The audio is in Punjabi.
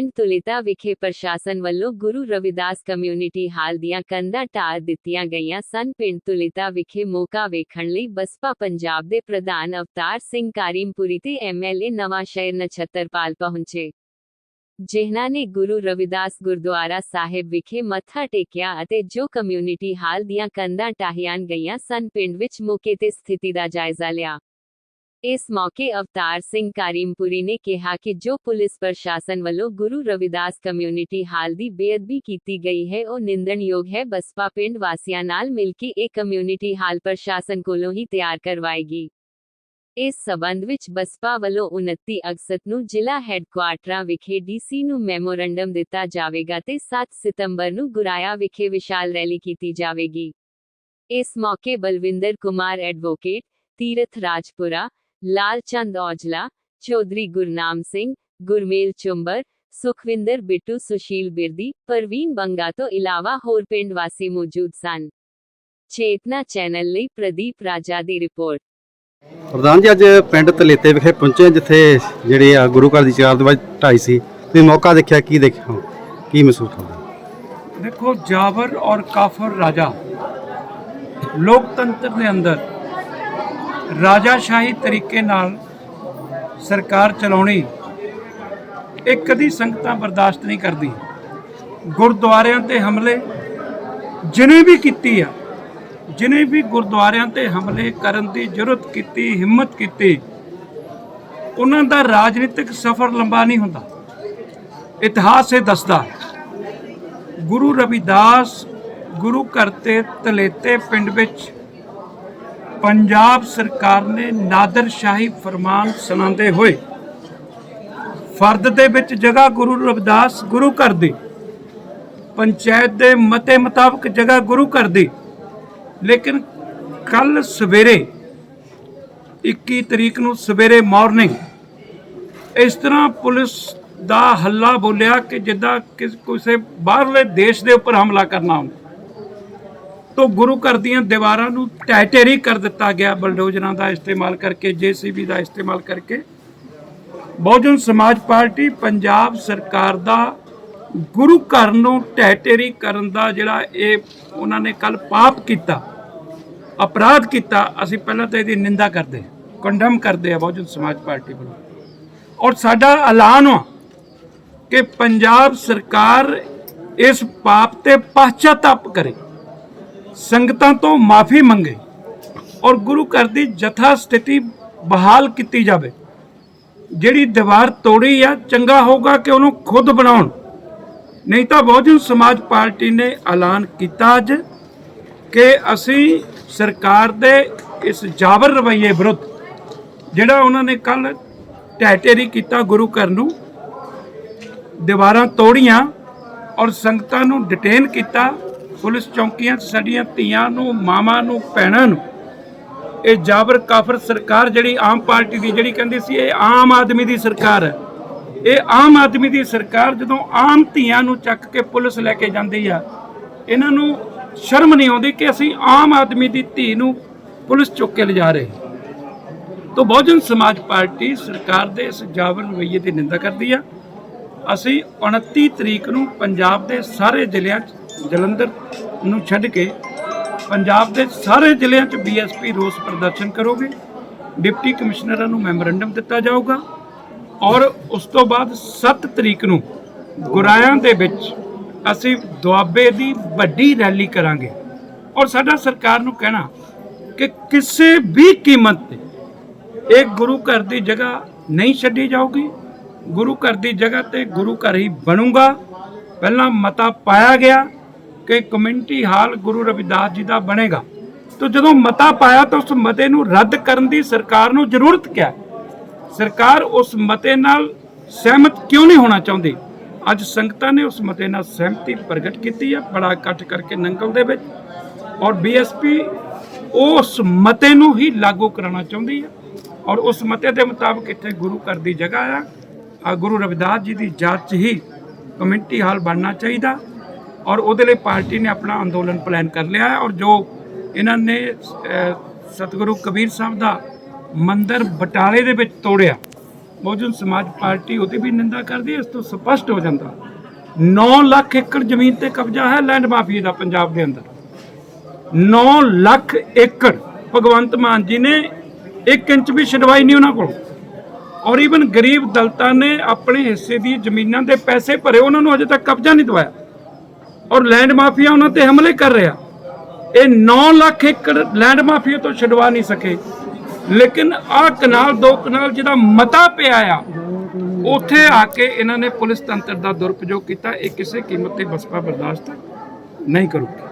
ਪਿੰਡ ਤੁਲਿਤਾ ਵਿਖੇ ਪ੍ਰਸ਼ਾਸਨ ਵੱਲੋਂ ਗੁਰੂ ਰਵਿਦਾਸ ਕਮਿਊਨਿਟੀ ਹਾਲ ਦੀਆਂ ਕੰਧਾਂ ਢਾਹ ਦਿੱਤੀਆਂ ਗਈਆਂ ਸਨ। ਪਿੰਡ ਤੁਲਿਤਾ ਵਿਖੇ ਮੌਕਾ ਵੇਖਣ ਲਈ ਬਸਪਾ ਪੰਜਾਬ ਦੇ ਪ੍ਰਧਾਨ ਅਵਤਾਰ ਸਿੰਘ ਕਾਰੀਮਪੁਰੀ ਤੇ ਐਮਐਲਏ ਨਵਾਂ ਸ਼ਹਿਰ ਨਛੱਤਰਪਾਲ ਪਹੁੰਚੇ। ਜਿਨ੍ਹਾਂ ਨੇ ਗੁਰੂ ਰਵਿਦਾਸ ਗੁਰਦੁਆਰਾ ਸਾਹਿਬ ਵਿਖੇ ਮੱਥਾ ਟੇਕਿਆ ਅਤੇ ਜੋ ਕਮਿਊਨਿਟੀ ਹਾਲ ਦੀਆਂ ਕੰਧਾਂ ਢਾਹੀਆਂ ਗਈਆਂ ਸਨ, ਪਿੰਡ ਵਿੱਚ ਮੌਕੇ ਤੇ ਸਥਿਤੀ ਦਾ ਜਾਇਜ਼ਾ ਲਿਆ। ਇਸ ਮੌਕੇ ਅਵਤਾਰ ਸਿੰਘ ਕਾਰੀਮਪੁਰੀ ਨੇ ਕਿਹਾ ਕਿ ਜੋ ਪੁਲਿਸ ਪ੍ਰਸ਼ਾਸਨ ਵੱਲੋਂ ਗੁਰੂ ਰਵਿਦਾਸ ਕਮਿਊਨਿਟੀ ਹਾਲ ਦੀ ਬੇਅਦਬੀ ਕੀਤੀ ਗਈ ਹੈ, ਉਹ ਨਿੰਦਣਯੋਗ ਹੈ। ਬਸਪਾ ਪਿੰਡ ਵਾਸੀਆਂ ਨਾਲ ਮਿਲ ਕੇ ਇਹ ਕਮਿਊਨਿਟੀ ਹਾਲ ਪ੍ਰਸ਼ਾਸਨ ਕੋਲੋਂ ਹੀ ਤਿਆਰ ਕਰਵਾਏਗੀ। ਇਸ ਸਬੰਧ ਵਿੱਚ ਬਸਪਾ ਵੱਲੋਂ 29 ਅਗਸਤ ਨੂੰ ਜ਼ਿਲ੍ਹਾ ਹੈੱਡਕੁਆਰਟਰਾਂ ਵਿਖੇ ਡੀਸੀ ਨੂੰ ਮੈਮੋਰੰਡਮ ਦਿੱਤਾ ਜਾਵੇਗਾ ਤੇ 7 ਸਤੰਬਰ ਨੂੰ ਗੁਰਾਇਆ ਵਿਖੇ ਵਿਸ਼ਾਲ ਰੈਲੀ ਕੀਤੀ ਜਾਵੇਗੀ। ਇਸ ਮੌਕੇ ਬਲਵਿੰਦਰ ਕੁਮਾਰ ਐਡਵੋਕੇਟ, ਤੀਰਥ ਰਾਜਪੁਰਾ ਲਾਲ ਚੰਦ ਔਜਲਾ ਚੌਧਰੀ ਗੁਰਨਾਮ ਸਿੰਘ ਗੁਰਮੇਲ ਚੁੰਬਰ ਸੁਖਵਿੰਦਰ ਬਿੱਟੂ ਸੁਸ਼ੀਲ ਬਿਰਦੀ ਪ੍ਰਵੀਨ ਬੰਗਾ ਤੋਂ ਇਲਾਵਾ ਹੋਰ ਪਿੰਡ ਵਾਸੀ ਮੌਜੂਦ ਸਨ ਚੇਤਨਾ ਚੈਨਲ ਲਈ ਪ੍ਰਦੀਪ ਰਾਜਾ ਦੀ ਰਿਪੋਰਟ ਪ੍ਰਧਾਨ ਜੀ ਅੱਜ ਪਿੰਡ ਤਲੇਤੇ ਵਿਖੇ ਪਹੁੰਚੇ ਜਿੱਥੇ ਜਿਹੜੇ ਆ ਗੁਰੂ ਘਰ ਦੀ ਚਾਰ ਦੀਵਾਰੀ ਢਾਈ ਸੀ ਤੁਸੀਂ ਮੌਕਾ ਦੇਖਿਆ ਕੀ ਦੇਖਿਆ ਕੀ ਮਹਿਸੂਸ ਹੁੰਦਾ ਦੇਖੋ ਜਾਬਰ ਔਰ ਕਾਫਰ ਰਾਜਾ ਲੋਕਤੰਤਰ ਦੇ ਅੰਦਰ ਰਾਜਾਸ਼ਾਹੀ ਤਰੀਕੇ ਨਾਲ ਸਰਕਾਰ ਚਲਾਉਣੀ ਇਹ ਕਦੀ ਸੰਗਤਾਂ ਬਰਦਾਸ਼ਤ ਨਹੀਂ ਕਰਦੀ। ਗੁਰਦੁਆਰਿਆਂ ਤੇ ਹਮਲੇ ਜਿਨੇ ਵੀ ਕੀਤੀ ਆ, ਜਿਨੇ ਵੀ ਗੁਰਦੁਆਰਿਆਂ ਤੇ ਹਮਲੇ ਕਰਨ ਦੀ ਜ਼ਰੂਰਤ ਕੀਤੀ, ਹਿੰਮਤ ਕੀਤੀ, ਉਹਨਾਂ ਦਾ ਰਾਜਨੀਤਿਕ ਸਫ਼ਰ ਲੰਬਾ ਨਹੀਂ ਹੁੰਦਾ। ਇਤਿਹਾਸ ਇਹ ਦੱਸਦਾ, ਗੁਰੂ ਰਵਿਦਾਸ ਗੁਰੂ ਘਰ ਤੇ ਤਲੇਤੇ ਪਿੰਡ ਵਿੱਚ ਪੰਜਾਬ ਸਰਕਾਰ ਨੇ ਨਾਦਰ ਸ਼ਾਹੀ ਫਰਮਾਨ ਸੁਣਾਉਂਦੇ ਹੋਏ ਫਰਦ ਦੇ ਵਿੱਚ ਜਗ੍ਹਾ ਗੁਰੂ ਰਵਿਦਾਸ ਗੁਰੂ ਘਰ ਦੀ, ਪੰਚਾਇਤ ਦੇ ਮਤੇ ਮੁਤਾਬਕ ਜਗ੍ਹਾ ਗੁਰੂ ਘਰ ਦੀ, ਲੇਕਿਨ ਕੱਲ ਸਵੇਰੇ 21 ਤਰੀਕ ਨੂੰ ਸਵੇਰੇ ਮਾਰਨਿੰਗ ਇਸ ਤਰ੍ਹਾਂ ਪੁਲਿਸ ਦਾ ਹੱਲਾ ਬੋਲਿਆ ਕਿ ਜਿੱਦਾਂ ਕਿਸੇ ਬਾਹਰਲੇ ਦੇਸ਼ ਦੇ ਉੱਪਰ ਹਮਲਾ ਕਰਨਾ ਹੁੰਦਾ। ਤੋਂ ਗੁਰੂ ਘਰ ਦੀਆਂ ਦੀਵਾਰਾਂ ਨੂੰ ਟੈਟੇਰੀ ਕਰ ਦਿੱਤਾ ਗਿਆ, ਬਲਡੋਜ਼ਰਾਂ ਦਾ ਇਸਤੇਮਾਲ ਕਰਕੇ, ਜੀਸੀਬੀ ਦਾ ਇਸਤੇਮਾਲ ਕਰਕੇ। ਬਹੁਜਨ ਸਮਾਜ ਪਾਰਟੀ ਪੰਜਾਬ ਸਰਕਾਰ ਦਾ ਗੁਰੂ ਘਰ ਨੂੰ ਢਹਿ ਢੇਰੀ ਕਰਨ ਦਾ ਜਿਹੜਾ ਇਹ ਉਹਨਾਂ ਨੇ ਕੱਲ ਪਾਪ ਕੀਤਾ, ਅਪਰਾਧ ਕੀਤਾ, ਅਸੀਂ ਪਹਿਲਾਂ ਤਾਂ ਇਹਦੀ ਨਿੰਦਾ ਕਰਦੇ ਕੰਡਮ ਕਰਦੇ ਆ ਬਹੁਜਨ ਸਮਾਜ ਪਾਰਟੀ ਵੱਲੋਂ। ਔਰ ਸਾਡਾ ਐਲਾਨ ਆ ਕਿ ਪੰਜਾਬ ਸਰਕਾਰ ਇਸ ਪਾਪ ਤੇ ਪਛਤਾਪ ਕਰੇ। ਸੰਗਤਾਂ ਤੋਂ ਮਾਫੀ ਮੰਗੇ ਔਰ ਗੁਰੂ ਘਰ ਦੀ ਜਥਾ ਸਥਿਤੀ ਬਹਾਲ ਕੀਤੀ ਜਾਵੇ। ਜਿਹੜੀ ਦੀਵਾਰ ਤੋੜੀ ਆ, ਚੰਗਾ ਹੋਊਗਾ ਕਿ ਉਹਨੂੰ ਖੁਦ ਬਣਾਉਣ। ਨਹੀਂ ਤਾਂ ਬਹੁਜਨ ਸਮਾਜ ਪਾਰਟੀ ਨੇ ਐਲਾਨ ਕੀਤਾ ਅੱਜ ਕਿ ਅਸੀਂ ਸਰਕਾਰ ਦੇ ਇਸ ਜਾਬਰ ਰਵੱਈਏ ਵਿਰੁੱਧ, ਜਿਹੜਾ ਉਹਨਾਂ ਨੇ ਕੱਲ ਢਹਿ ਕੀਤਾ ਗੁਰੂ ਘਰ ਨੂੰ, ਦੀਵਾਰਾਂ ਤੋੜੀਆਂ ਔਰ ਸੰਗਤਾਂ ਨੂੰ ਡਿਟੇਨ ਕੀਤਾ। ਪੁਲਿਸ ਚੌਂਕੀਆਂ 'ਚ ਸਾਡੀਆਂ ਧੀਆਂ ਨੂੰ, ਮਾਵਾਂ ਨੂੰ, ਭੈਣਾਂ ਨੂੰ। ਇਹ ਜਾਬਰ ਕਾਫਰ ਸਰਕਾਰ ਜਿਹੜੀ ਆਮ ਪਾਰਟੀ ਦੀ ਜਿਹੜੀ ਕਹਿੰਦੀ ਸੀ, ਇਹ ਆਮ ਆਦਮੀ ਦੀ ਸਰਕਾਰ ਹੈ। ਇਹ ਆਮ ਆਦਮੀ ਦੀ ਸਰਕਾਰ ਜਦੋਂ ਆਮ ਧੀਆਂ ਨੂੰ ਚੱਕ ਕੇ ਪੁਲਿਸ ਲੈ ਕੇ ਜਾਂਦੀ ਆ, ਇਹਨਾਂ ਨੂੰ ਸ਼ਰਮ ਨਹੀਂ ਆਉਂਦੀ ਕਿ ਅਸੀਂ ਆਮ ਆਦਮੀ ਦੀ ਧੀ ਨੂੰ ਪੁਲਿਸ ਚੁੱਕ ਕੇ ਲਿਜਾ ਰਹੇ ਤੋਂ ਬਹੁਜਨ ਸਮਾਜ ਪਾਰਟੀ ਸਰਕਾਰ ਦੇ ਇਸ ਜਾਬਰ ਰਵੱਈਏ ਦੀ ਨਿੰਦਾ ਕਰਦੀ ਆ। ਅਸੀਂ 29 ਤਰੀਕ ਨੂੰ ਪੰਜਾਬ ਦੇ ਸਾਰੇ ਜ਼ਿਲ੍ਹਿਆਂ 'ਚ ਜਲੰਧਰ ਨੂੰ ਛੱਡ ਕੇ ਪੰਜਾਬ ਦੇ ਸਾਰੇ ਜ਼ਿਲ੍ਹਿਆਂ 'ਚ ਬੀਐਸਪੀ ਰੋਸ ਪ੍ਰਦਰਸ਼ਨ ਕਰੋਗੇ। ਡਿਪਟੀ ਕਮਿਸ਼ਨਰਾਂ ਨੂੰ ਮੈਮੋਰੰਡਮ ਦਿੱਤਾ ਜਾਊਗਾ ਔਰ ਉਸ ਤੋਂ ਬਾਅਦ 7 ਤਰੀਕ ਨੂੰ ਗੁਰਾਇਆਂ ਦੇ ਵਿੱਚ ਅਸੀਂ ਦੁਆਬੇ ਦੀ ਵੱਡੀ ਰੈਲੀ ਕਰਾਂਗੇ। ਔਰ ਸਾਡਾ ਸਰਕਾਰ ਨੂੰ ਕਹਿਣਾ ਕਿ ਕਿਸੇ ਵੀ ਕੀਮਤ ਤੇ ਇਹ ਗੁਰੂ ਘਰ ਦੀ ਜਗ੍ਹਾ ਨਹੀਂ ਛੱਡੀ ਜਾਊਗੀ। ਗੁਰੂ ਘਰ ਦੀ ਜਗ੍ਹਾ ਤੇ ਗੁਰੂ ਘਰ ਹੀ ਬਣੂਗਾ। ਪਹਿਲਾਂ ਮਤਾ ਪਾਇਆ ਗਿਆ। ਕਿ ਕਮਿਊਨਿਟੀ ਹਾਲ ਗੁਰੂ ਰਵਿਦਾਸ ਜੀ ਦਾ ਬਣੇਗਾ। ਤਾਂ ਜਦੋਂ ਮਤਾ ਪਾਇਆ ਤਾਂ ਉਸ ਮਤੇ ਨੂੰ ਰੱਦ ਕਰਨ ਦੀ ਸਰਕਾਰ ਨੂੰ ਜ਼ਰੂਰਤ ਕਿਆ ਸਰਕਾਰ ਉਸ ਮਤੇ ਨਾਲ ਸਹਿਮਤ ਕਿਉਂ ਨਹੀਂ ਹੋਣਾ ਚਾਹੁੰਦੀ? ਅੱਜ ਸੰਗਤਾਂ ਨੇ ਉਸ ਮਤੇ ਨਾਲ ਸਹਿਮਤੀ ਪ੍ਰਗਟ ਕੀਤੀ ਹੈ, ਬੜਾ ਇਕੱਠ ਕਰਕੇ ਨੰਗਲ ਦੇ ਵਿੱਚ। ਔਰ ਬੀਐਸਪੀ ਉਸ ਮਤੇ ਨੂੰ ਹੀ ਲਾਗੂ ਕਰਾਉਣਾ ਚਾਹੁੰਦੀ ਹੈ। ਔਰ ਉਸ ਮਤੇ ਦੇ ਮੁਤਾਬਕ ਇੱਥੇ ਗੁਰੂ ਘਰ ਦੀ ਜਗ੍ਹਾ ਆ। ਗੁਰੂ ਰਵਿਦਾਸ ਜੀ ਦੀ ਜਾਤ 'ਚ ਹੀ ਕਮਿਊਨਿਟੀ ਹਾਲ ਬਣਨਾ ਚਾਹੀਦਾ। ਔਰ ਉਹਦੇ ਲਈ ਪਾਰਟੀ ਨੇ ਆਪਣਾ ਅੰਦੋਲਨ ਪਲਾਨ ਕਰ ਲਿਆ ਹੈ ਔਰ ਜੋ ਇਹਨਾਂ ਨੇ ਸਤਿਗੁਰੂ ਕਬੀਰ ਸਾਹਿਬ ਦਾ ਮੰਦਿਰ ਬਟਾਲੇ ਦੇ ਵਿੱਚ ਤੋੜਿਆ, ਬਹੁਜਨ ਸਮਾਜ ਪਾਰਟੀ ਉਹਦੀ ਵੀ ਨਿੰਦਾ ਕਰਦੀ ਹੈ, ਇਸ ਤੋਂ ਸਪਸ਼ਟ ਹੋ ਜਾਂਦਾ 9 ਲੱਖ ਏਕੜ ਜ਼ਮੀਨ ਤੇ ਕਬਜ਼ਾ ਹੈ ਲੈਂਡ ਮਾਫੀਆ ਦਾ ਪੰਜਾਬ ਦੇ ਅੰਦਰ। 9 ਲੱਖ ਏਕੜ, ਭਗਵੰਤ ਮਾਨ ਜੀ ਨੇ 1 ਇੰਚ ਵੀ ਛਡਵਾਈ ਨਹੀਂ ਉਹਨਾਂ ਕੋਲ। ਔਰ ਈਵਨ ਗਰੀਬ ਦਲਤਾਂ ਨੇ ਆਪਣੇ ਹਿੱਸੇ ਦੀ ਜ਼ਮੀਨਾਂ ਦੇ ਪੈਸੇ ਭਰੇ, ਉਹਨਾਂ ਨੂੰ ਅਜੇ ਤੱਕ ਕਬਜ਼ਾ ਨਹੀਂ ਦਵਾਇਆ। ਔਰ ਲੈਂਡ ਮਾਫੀਆ ਉਹਨਾਂ ਤੇ ਹਮਲੇ ਕਰ ਰਿਹਾ। ਇਹ 9 ਲੱਖ ਏਕੜ ਲੈਂਡ ਮਾਫੀਆ ਤੋਂ ਛਡਵਾ ਨਹੀਂ ਸਕੇ। ਲੇਕਿਨ ਆਹ ਕਨਾਲ, ਦੋ ਕਨਾਲ ਜਿਹੜਾ ਮਤਾ ਪਿਆ ਆ, ਉੱਥੇ ਆ ਕੇ ਇਹਨਾਂ ਨੇ ਪੁਲਿਸ ਤੰਤਰ ਦਾ ਦੁਰਪਯੋਗ ਕੀਤਾ। ਇਹ ਕਿਸੇ ਕੀਮਤ ਤੇ ਬਸਪਾ ਬਰਦਾਸ਼ਤ ਨਹੀਂ ਕਰੂਗੀ।